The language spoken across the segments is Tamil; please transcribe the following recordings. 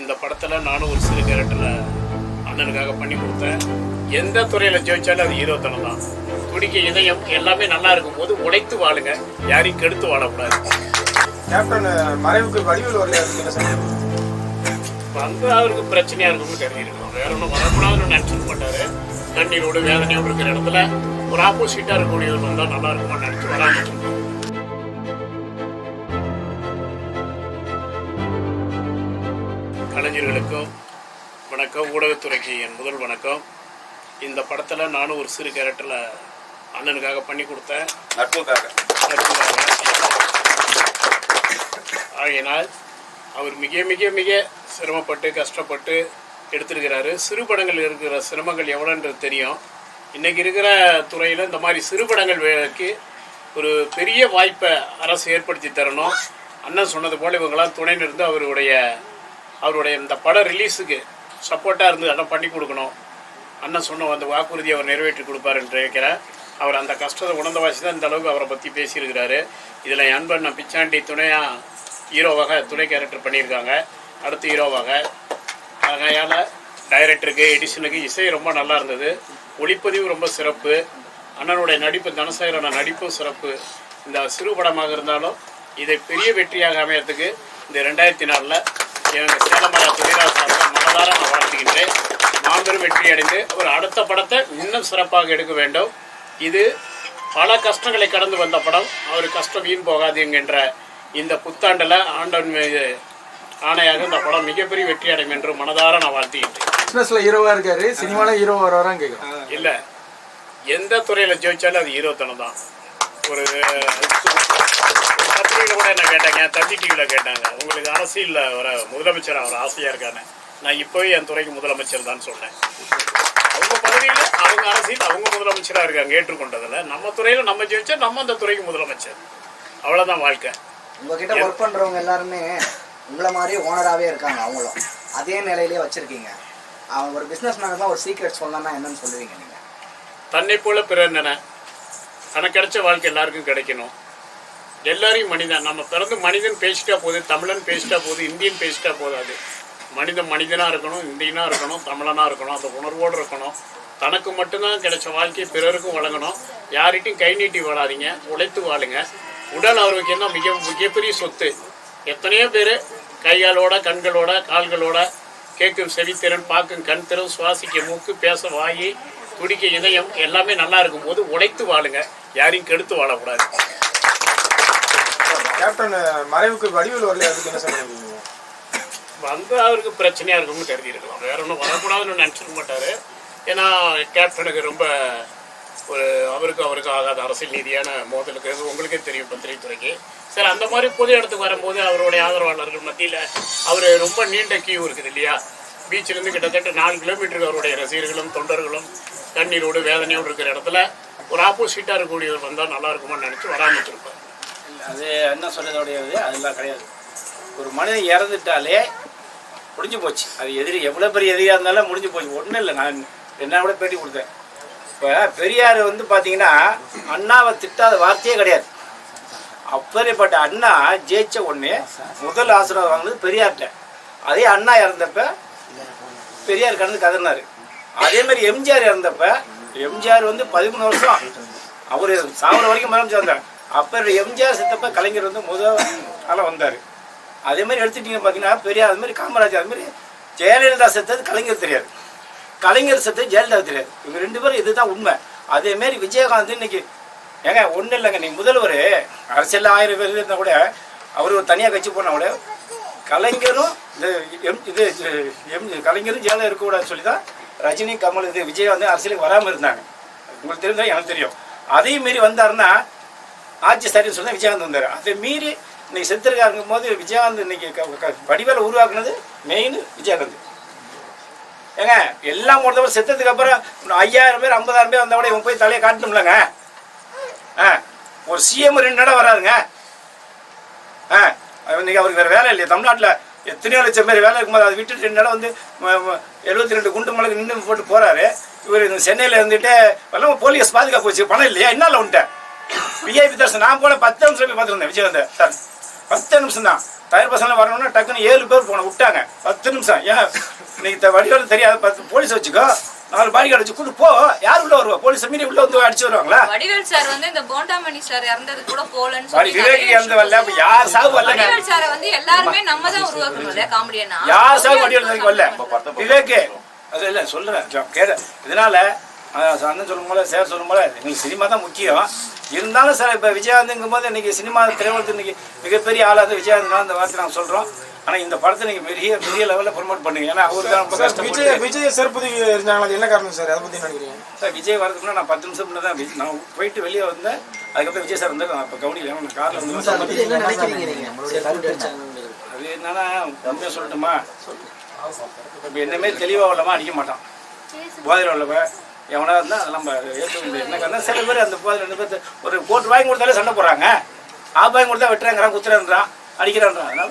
இந்த படத்தில் நானும் ஒரு சிறு கேரக்டரில் அண்ணனுக்காக பண்ணி கொடுத்தேன். எந்த துறையில் ஜெயிச்சாலும் அது ஹீரோ தனம் தான். துடிக்க இதயம் எல்லாமே நல்லா இருக்கும்போது உழைத்து வாழுங்க. யாரையும் கெடுத்து வாழக்கூடாது. கேப்டன் மறைவுக்கு வடிவில்? வந்து அவருக்கு பிரச்சனையா இருக்கும்னு தெரிஞ்சிருக்கோம். வேற ஒன்றும் வரக்கூடாதுன்னு நினச்சிக்க மாட்டாரு. கண்ணீரோடு வேதனையோடு இருக்கிற இடத்துல ஒரு ஆப்போசிட்டாக இருக்கக்கூடியவர் வந்தால் நல்லா இருக்கும்னு நினச்சி வராமல் கலைஞர்களுக்கும் வணக்கம். ஊடகத்துறைக்கு என் முதல் வணக்கம். இந்த படத்தில் நானும் ஒரு சிறு கேரக்டரில் அண்ணனுக்காக பண்ணி கொடுத்தேன். நட்புக்காக. ஆகையினால் அவர் மிக மிக மிக சிரமப்பட்டு கஷ்டப்பட்டு எடுத்திருக்கிறாரு. சிறு படங்கள் இருக்கிற சிரமங்கள் எவ்வளோன்றது தெரியும். இன்றைக்கி இருக்கிற துறையில் இந்த மாதிரி சிறு படங்கள் வேலைக்கு ஒரு பெரிய வாய்ப்பை அரசு ஏற்படுத்தி தரணும். அண்ணன் சொன்னது போல் இவங்களாம் துணை அவருடைய அவருடைய இந்த படம் ரிலீஸுக்கு சப்போர்ட்டாக இருந்து அதெல்லாம் பண்ணி கொடுக்கணும். அண்ணன் சொன்ன அந்த வாக்குறுதியை அவர் நிறைவேற்றி கொடுப்பாருன்னு நினைக்கிறேன். அவர் அந்த கஷ்டத்தை உணர்ந்த வாசி தான் இந்த அளவுக்கு அவரை பற்றி பேசியிருக்கிறாரு. இதில் என் அன்பன் பிச்சாண்டி துணையாக ஹீரோவாக துணை கேரக்டர் பண்ணியிருக்காங்க. அடுத்து ஹீரோவாக. அதனால் டைரக்டருக்கு எடிஷனுக்கு இசை ரொம்ப நல்லா இருந்தது. ஒளிப்பதிவு ரொம்ப சிறப்பு. அண்ணனுடைய நடிப்பு தனசேகரன நடிப்பும் சிறப்பு. இந்த சிறு படமாக இருந்தாலும் இதை பெரிய வெற்றியாக அமையறதுக்கு இந்த ரெண்டாயிரத்தி நாலில் எங்கள் சேலமரா துணிராசாக மனதார நான் வாழ்த்துகின்றேன். மாபெரும் வெற்றி அடைந்து அவர் அடுத்த படத்தை இன்னும் சிறப்பாக எடுக்க வேண்டும். இது பல கஷ்டங்களை கடந்து வந்த படம். அவர் கஷ்டம் வீண் போகாது என்கின்ற இந்த புத்தாண்டில் ஆண்டவன் மீது ஆணையாக இந்த படம் மிகப்பெரிய வெற்றி அடையும் என்று மனதார நான் வாழ்த்துகின்றேன். பிசினஸ்ல ஹீரோவா இருக்காரு. சினிமால ஹீரோ வரான்னு கேக்குறோம். இல்லை. எந்த துறையில் ஜெயிச்சாலும் அது ஹீரோத்தனம் தான் ஒரு கூட கேட்டாங்க தந்தி டிவியில் கேட்டாங்க. உங்களுக்கு அரசியலில் வர முதலமைச்சர் அவர் ஆசையாக இருக்கான்னு நான் இப்போவே என் துறைக்கு முதலமைச்சர் தான் சொன்னேன். அவங்க பதவியில் அவங்க அரசியல் அவங்க முதலமைச்சராக இருக்காங்க ஏற்றுக்கொண்டதில். நம்ம துறையில் நம்ம ஜெயிச்சா நம்ம அந்த துறைக்கு முதலமைச்சர். அவ்வளோதான் வாழ்க்கை. உங்ககிட்ட ஒர்க் பண்றவங்க எல்லாருமே உங்களை மாதிரி ஓனராகவே இருக்காங்க அவங்களும். அதே நிலையிலேயே வச்சிருக்கீங்க. அவங்க ஒரு பிஸ்னஸ் மேனுக்கு ஒரு சீக்ரெட் சொல்லணும்னா என்னன்னு சொல்லுவீங்க நீங்க? தன்னை போல நினை தனக்கு கிடைச்ச வாழ்க்கை எல்லாருக்கும் கிடைக்கணும். எல்லாரையும் மனிதன். நம்ம பிறந்து மனிதன் பேசிட்டா போகுது தமிழன் பேசிட்டா போகுது இந்தியன் பேசிட்டா போதாது. மனிதன் மனிதனாக இருக்கணும் இந்தியனாக இருக்கணும் தமிழனாக இருக்கணும் அந்த உணர்வோடு இருக்கணும். தனக்கு மட்டும்தான் கிடைச்ச வாழ்க்கையை பிறருக்கும் வழங்கணும். யார்கிட்டையும் கை நீட்டி வாழாதீங்க உழைத்து வாழுங்க. உடல் ஆரோக்கியம் தான் மிக மிகப்பெரிய சொத்து. எத்தனையோ பேர் கைகளோட கண்களோட கால்களோட கேட்கும் செவித்திறன் பார்க்கும் கண் திறன் சுவாசிக்க மூக்கு பேச வாயி துடிக்க இதயம் எல்லாமே நல்லா இருக்கும் போது உழைத்து வாழுங்க. யாரையும் கெடுத்து வாழக்கூடாது. கேப்டன் மறைவுக்கு வடிவில் வரல அதுக்கு என்ன சார் வந்து அவருக்கு பிரச்சனையாக இருக்கும்னு கருதி இருக்கலாம் வேற ஒன்றும் வரக்கூடாதுன்னு நினச்சிருக்க மாட்டார். ஏன்னா கேப்டனுக்கு ரொம்ப ஒரு அவருக்கு அவருக்கு ஆகாத அரசியல் நீதியான மோதலுக்கு உங்களுக்கே தெரியும் பத்திரிகைத்துறைக்கு. சரி அந்த மாதிரி பொது இடத்துக்கு வரும்போது அவருடைய ஆதரவாளர்கள் மத்தியில் அவர் ரொம்ப நீண்ட கியூ இருக்குது இல்லையா? பீச்சிலேருந்து கிட்டத்தட்ட நாலு கிலோமீட்டருக்கு அவருடைய ரசிகர்களும் தொண்டர்களும் தண்ணீரோடு வேதனையோடு இருக்கிற இடத்துல ஒரு ஆப்போசிட்டாக இருக்கக்கூடியவர் வந்தால் நல்லா இருக்குமான்னு நினச்சி வராமல் இருப்பார் அது என்ன சொல்றதோடைய அதெல்லாம் கிடையாது. ஒரு மனிதன் இறந்துட்டாலே முடிஞ்சு போச்சு. அது எதிரி எவ்வளோ பெரிய எதிரியாக இருந்தாலும் முடிஞ்சு போச்சு. ஒன்றும் இல்லை. நான் என்ன கூட பேட்டி கொடுத்தேன். இப்போ பெரியார் வந்து பார்த்தீங்கன்னா அண்ணாவை திட்டாத வார்த்தையே கிடையாது. அப்படிப்பட்ட அண்ணா ஜெயிச்ச உடனே முதல் ஆசீர்வாதம் வாங்கினது பெரியார்கிட்ட. அதே அண்ணா இறந்தப்ப பெரியார் கடந்து கதறினார். அதே மாதிரி எம்ஜிஆர் இறந்தப்ப எம்ஜிஆர் வந்து பதிமூணு வருஷம். அவர் சாவர வரைக்கும் முதலமைச்சர் வந்தார் அப்போ எம்ஜிஆர் சித்தப்ப கலைஞர் வந்து முதல் ஆளாக வந்தார். அதே மாதிரி எடுத்துட்டீங்க பார்த்தீங்கன்னா பெரியார் அது மாதிரி காமராஜர் அது மாதிரி ஜெயலலிதா செத்தது கலைஞர் தெரியாது. கலைஞர் செத்தது ஜெயலலிதா தெரியாது. இவங்க ரெண்டு பேரும் இதுதான் உண்மை. அதேமாரி விஜயகாந்த் இன்னைக்கு ஏங்க ஒன்றும் இல்லைங்க நீ முதல்வர். அரசியலில் ஆயிரம் பேர் இருந்தால் கூட அவர் ஒரு தனியாக கட்சி போனால் கூட கலைஞரும் இது எம் இது எம் கலைஞரும் ஜெயலலிதா இருக்கக்கூடாதுன்னு சொல்லி தான் ரஜினி கமல் இது விஜய் வந்து அரசியலுக்கு வராமல் இருந்தாங்க. உங்களுக்கு தெரிஞ்சா எனக்கு தெரியும். அதே மீறி வந்தாருன்னா ஆட்சி சரின்னு சொல்லி விஜயகாந்த் வந்தார். அதை மீறி இன்னைக்கு செத்துருக்காருங்கும் போது விஜயகாந்த் இன்னைக்கு வடிவேல உருவாக்குனது மெயின் விஜயகாந்த். ஏங்க எல்லாம் ஒருத்தவர் செத்ததுக்கு அப்புறம் ஐயாயிரம் பேர் ஐம்பதாயிரம் பேர் வந்த கூட இவன் போய் தலையை காட்டணும்லங்க. ஆ ஒரு சிஎம் ரெண்டு இடம் வராதுங்க. ஆ இன்னைக்கு அவருக்கு வேறு வேலை இல்லையா. தமிழ்நாட்டில் எத்தனையோ லட்சம் பேர் வேலை இருக்கும்போது அதை விட்டு ரெண்டு இடம் வந்து எழுபத்தி ரெண்டு குண்டு மலைக்கு நின்று போட்டு போறாரு. இவர் இந்த சென்னையில் இருந்துட்டு எல்லாம் போலீஸ் பாதுகாப்பு வச்சு பணம் இல்லையா? என்னால் உன்ட்ட விஐபி தர்ஷன் நான் போன பத்து நிமிஷம் போய் பார்த்துருந்தேன் விஜயகாந்த் சார் பத்து நிமிஷம் தான். தயார் பசங்க வரணும்னா டக்குன்னு ஏழு பேர் போன விட்டாங்க. பத்து நிமிஷம். ஏன்? இன்னைக்கு வடிவேலு தெரியாத பத்து போலீஸ் வச்சுக்கோ. நாலு பாடி அடிச்சு கூட்டு போ. யார் உள்ள வருவா? போலீஸ் மீறி உள்ள வந்து அடிச்சு வருவாங்களா? வடிவேல் சார் வந்து இந்த போண்டாமணி சார் இறந்தது கூட போலன்னு சொல்லி விவேக் இறந்து வரல. அப்ப யார் சாவு வரலங்க வடிவேல் சாரை வந்து எல்லாருமே நம்ம தான் உருவாக்கணும் இல்லையா? காமெடியனா யார் சாவு வடிவேல் வரல? விவேக் அது இல்லை சொல்றேன். கேளு. இதனால அண்ணன் சொல்லும் போல சேர் சொல்லும் போல எங்களுக்கு சினிமா தான் முக்கியம். இருந்தாலும் சார் இப்போ விஜயகாந்துங்கும் போது இன்னைக்கு சினிமா திரையுலகத்து இன்னைக்கு மிகப்பெரிய ஆளாக வந்து விஜயகாந்த் அந்த வார்த்தை நாங்கள் சொல்கிறோம் ஆனால் இந்த படத்தை நீங்கள் பெரிய பெரிய லெவலில் ப்ரொமோட் பண்ணுங்க. ஏன்னா அவருக்கு தான் ரொம்ப விஜய் விஜய் செருப்பதி இருந்தாங்களா? அது என்ன காரணம் சார்? அதை பத்தி என்ன நினைக்கிறீங்க? சார் விஜய் வரதுக்கு முன்னாடி நான் பத்து நிமிஷம் முன்னாடி தான் விஜய் நான் போயிட்டு வெளியே வந்தேன். அதுக்கப்புறம் விஜய் சார் வந்து நான் இப்போ கவனிக்கல நான் காரில் வந்து? அது என்னன்னா உண்மையாக சொல்லட்டுமா? இப்போ என்னமே தெளிவாக உள்ளவன் அடிக்க மாட்டான். போதையில் உள்ளவன். எவனா இருந்தால் அதெல்லாம் முடியாது. காரணம் சில பேர் அந்த போதையில் ரெண்டு பேர் ஒரு கோட்டு வாங்கி கொடுத்தாலே சண்டை போடுறாங்க. ஆப் வாங்கி கொடுத்தா வெட்டுறாங்கிறான் குத்துறான்றான் அடிக்கிறான்றான். அதனால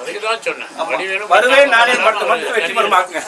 அது விட்டுருங்க. வருவேன் நானே மட்டும் மட்டும் வெற்றி பெறுமாக்குங்க.